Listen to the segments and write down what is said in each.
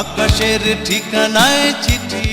আকাশের ঠিকানায় চিঠি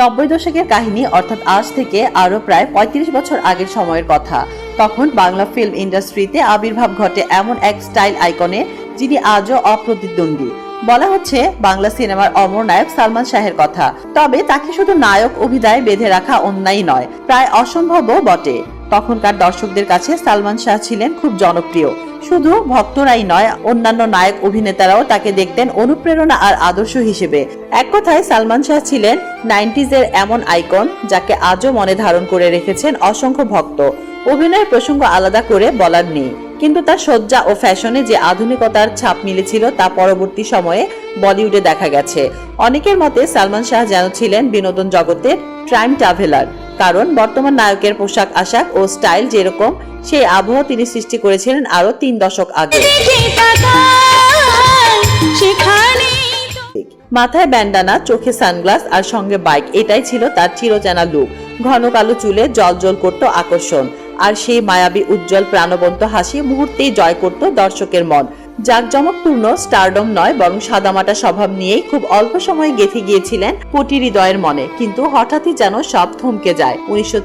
নব্বই দশকের কাহিনী, অর্থাৎ আজ থেকে আরও প্রায় ৩৫ বছর আগের সময়ের কথা। তখন বাংলা ফিল্ম ইন্ডাস্ট্রিতে আবির্ভাব ঘটে এমন এক স্টাইল আইকনে যিনি আজও অপ্রতিদ্বন্দ্বী। বলা হচ্ছে, বাংলা সিনেমার অমর নায়ক সালমান শাহের কথা। তবে তাকে শুধু নায়ক অভিধায় বেঁধে রাখা অন্যায় নয়, প্রায় অসম্ভবও বটে। তখনকার দর্শকদের কাছে সালমান শাহ ছিলেন খুব জনপ্রিয়। শুধু ভক্তরাই নয়, অন্যান্য নায়ক অভিনেতারাও তাকে দেখতেন অনুপ্রেরণা আর আদর্শ হিসেবে। এক কথায়, সালমান শাহ ছিলেন নাইনটিজের এমন আইকন যাকে আজও মনে ধারণ করে রেখেছেন অসংখ্য ভক্ত। অভিনয়ের প্রসঙ্গ আলাদা করে বলার নেই। কিন্তু তার সজ্জা ও ফ্যাশনে যে আধুনিকতার ছাপ মিলেছিল তা পরবর্তী সময়ে বলিউডে দেখা গেছে। অনেকের মতে, সালমান শাহ যেন ছিলেন বিনোদন জগতের ট্রাইম ট্রাভেলার কারণ বর্তমান নায়কের পোশাক, আশাক ও স্টাইল যেরকম, সেই আবহ তিনি সৃষ্টি করেছিলেন আরও তিন দশক আগে। মাথায় ব্যান্ডানা, চোখে সানগ্লাস আর সঙ্গে বাইক, এটাই ছিল তার চিরচেনা লুক। ঘন কালো চুলে জল জল করত আকর্ষণ। আর সেই মায়াবী, উজ্জ্বল, প্রাণবন্ত হাসি মুহূর্তেই জয় করত দর্শকের মন। জাকজমকপূর্ণ স্টারডম নয়, বরং সাদামাটা স্বভাব নিয়েই খুব অল্প সময়ে গেঁথে গিয়েছিলেন কোটি হৃদয়ের মনে। কিন্তু হঠাৎই যেন সব থমকে যায়। উনিশশো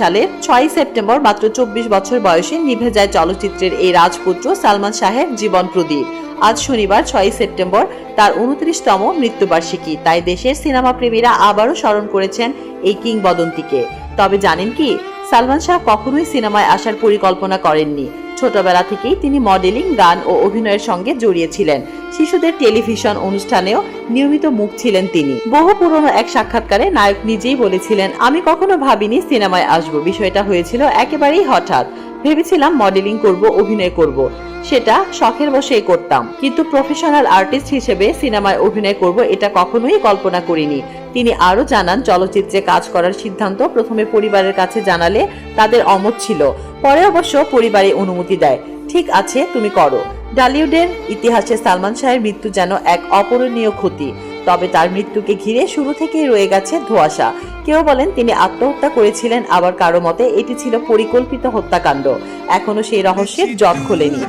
সালের ছয় সেপ্টেম্বর মাত্র চব্বিশ বছর বয়সে নিভে যায় চলচ্চিত্রের এই রাজপুত্র সালমান শাহের জীবন প্রদীপ। আজ শনিবার ছয় সেপ্টেম্বর, তার উনত্রিশতম মৃত্যুবার্ষিকী। তাই দেশের সিনেমা প্রেমীরা আবারও স্মরণ করেছেন এই কিংবদন্তিকে। তবে জানেন কি সালমান শাহ কখনোই সিনেমায় আসার পরিকল্পনা করেননি। ছোটবেলা থেকেই তিনি মডেলিং, গান ও অভিনয়ের সঙ্গে জড়িয়েছিলেন। শিশুদের টেলিভিশন অনুষ্ঠানেও নিয়মিত মুখ ছিলেন তিনি। বহু পুরনো এক সাক্ষাৎকারে নায়ক নিজেই বলেছিলেন, আমি কখনো ভাবিনি সিনেমায় আসব। বিষয়টা হয়েছিল একেবারেই হঠাৎ। ভেবেছিলাম মডেলিং করব, অভিনয় করব। সেটা শখের বসেই করতাম। কিন্তু প্রফেশনাল আর্টিস্ট হিসেবে সিনেমায় অভিনয় করব এটা কখনোই কল্পনা করিনি। তিনি আরও জানান, চলচ্চিত্রে কাজ করার সিদ্ধান্ত প্রথমে পরিবারের কাছে জানালে তাদের অমত ছিল। পরে অবশ্য পরিবারে অনুমতি দেয়। ঠিক আছে, তুমি করো। ডালিউডের ইতিহাসে সালমান শাহের মৃত্যু যেন এক অপূরণীয় ক্ষতি। তবে তার মৃত্যুকে ঘিরে শুরু থেকেই রয়ে গেছে ধোয়াশা। কেউ বলেন তিনি আত্মহত্যা করেছিলেন আবার কারও মতে এটি ছিল পরিকল্পিত হত্যাকাণ্ড। এখনও সেই রহস্যের জট খোলেনি।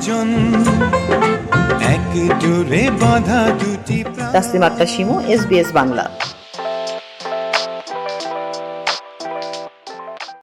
তাসলিম আক্তার শিমু এসবিএস বাংলা।